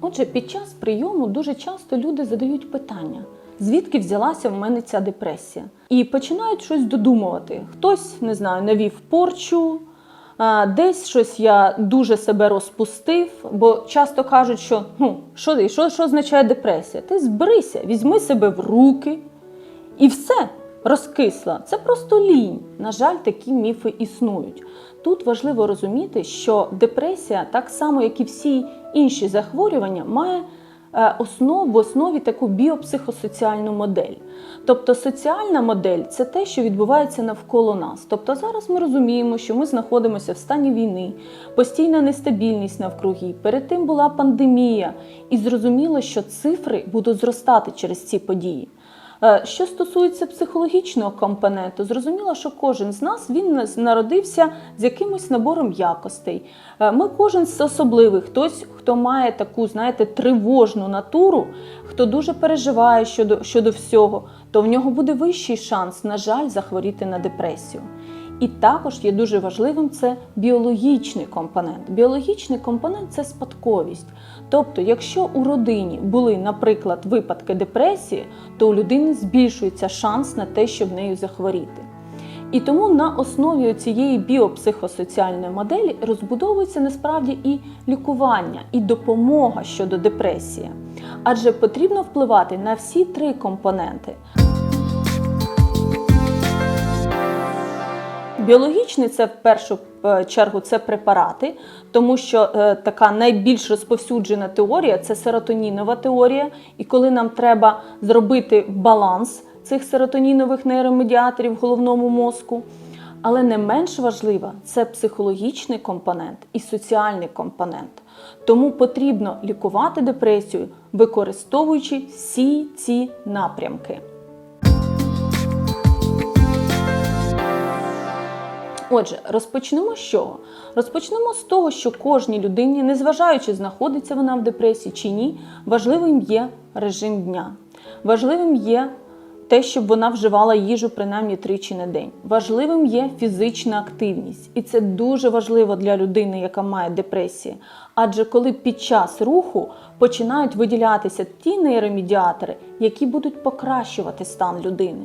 Отже, під час прийому дуже часто люди задають питання, звідки взялася в мене ця депресія, і починають щось додумувати. Хтось не знаю, навів порчу, десь щось я дуже себе розпустив, бо часто кажуть, що ну що, що, що означає депресія? Ти зберися, візьми себе в руки і все. Розкисла, це просто лінь. На жаль, такі міфи існують. Тут важливо розуміти, що депресія, так само як і всі інші захворювання, має е, основ, в основі таку біопсихосоціальну модель. Тобто соціальна модель це те, що відбувається навколо нас. Тобто зараз ми розуміємо, що ми знаходимося в стані війни, постійна нестабільність навкруги. Перед тим була пандемія, і зрозуміло, що цифри будуть зростати через ці події. Е, Що стосується психологічного компоненту, зрозуміло, що кожен з нас він народився з якимось набором якостей. Е, Ми кожен з особливих. Хтось, хто має таку, знаєте, тривожну натуру, хто дуже переживає щодо, щодо всього, то в нього буде вищий шанс, на жаль, захворіти на депресію. І також є дуже важливим це біологічний компонент. Біологічний компонент це спадковість. Тобто, якщо у родині були, наприклад, випадки депресії, то у людини збільшується шанс на те, щоб нею захворіти. І тому на основі цієї біопсихосоціальної моделі розбудовується насправді і лікування, і допомога щодо депресії. Адже потрібно впливати на всі три компоненти. Біологічний це в першу е, чергу це препарати, тому що е, така найбільш розповсюджена теорія це серотонінова теорія. І коли нам треба зробити баланс цих серотонінових нейромедіаторів в головному мозку. Але не менш важлива це психологічний компонент і соціальний компонент. Тому потрібно лікувати депресію, використовуючи всі ці напрямки. Отже, розпочнемо з чого? Розпочнемо з того, що кожній людині, незважаючи знаходиться вона в депресії чи ні, важливим є режим дня. Важливим є те, щоб вона вживала їжу принаймні тричі на день. Важливим є фізична активність, і це дуже важливо для людини, яка має депресію. Адже коли під час руху починають виділятися ті нейромедіатори, які будуть покращувати стан людини.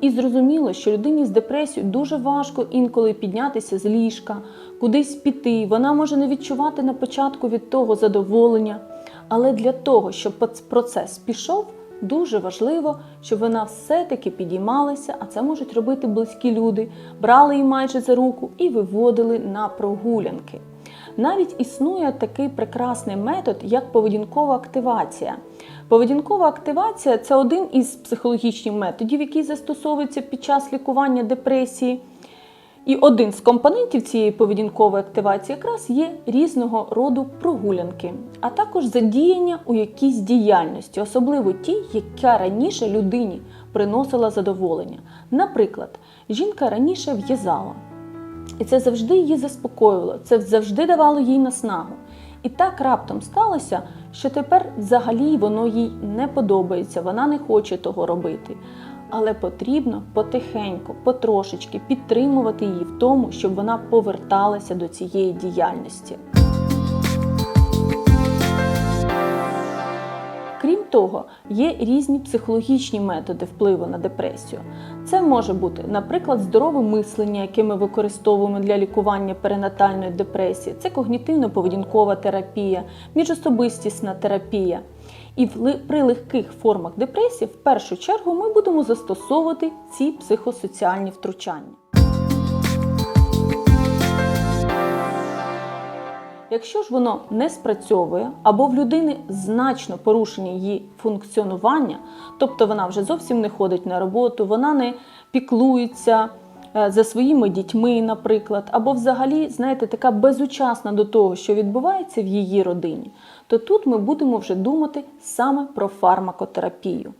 І зрозуміло, що людині з депресією дуже важко інколи піднятися з ліжка, кудись піти. Вона може не відчувати на початку від того задоволення. Але для того, щоб процес пішов, дуже важливо, щоб вона все-таки підіймалася, а це можуть робити близькі люди, брали її майже за руку і виводили на прогулянки. Навіть існує такий прекрасний метод, як поведінкова активація. Поведінкова активація це один із психологічних методів, який застосовується під час лікування депресії. І один з компонентів цієї поведінкової активації якраз є різного роду прогулянки, а також задіяння у якійсь діяльності, особливо ті, яка раніше людині приносила задоволення. Наприклад, жінка раніше в'язала, і це завжди її заспокоювало, це завжди давало їй наснагу. І так раптом сталося, що тепер взагалі воно їй не подобається, вона не хоче того робити. Але потрібно потихеньку, потрошечки підтримувати її в тому, щоб вона поверталася до цієї діяльності. Крім того, є різні психологічні методи впливу на депресію. Це може бути, наприклад, здорове мислення, яке ми використовуємо для лікування перинатальної депресії, це когнітивно-поведінкова терапія, міжособистісна терапія. І при легких формах депресії в першу чергу ми будемо застосовувати ці психосоціальні втручання. Якщо ж воно не спрацьовує або в людини значно порушення її функціонування, тобто вона вже зовсім не ходить на роботу, вона не піклується за своїми дітьми, наприклад, або взагалі, знаєте, така безучасна до того, що відбувається в її родині, то тут ми будемо вже думати саме про фармакотерапію.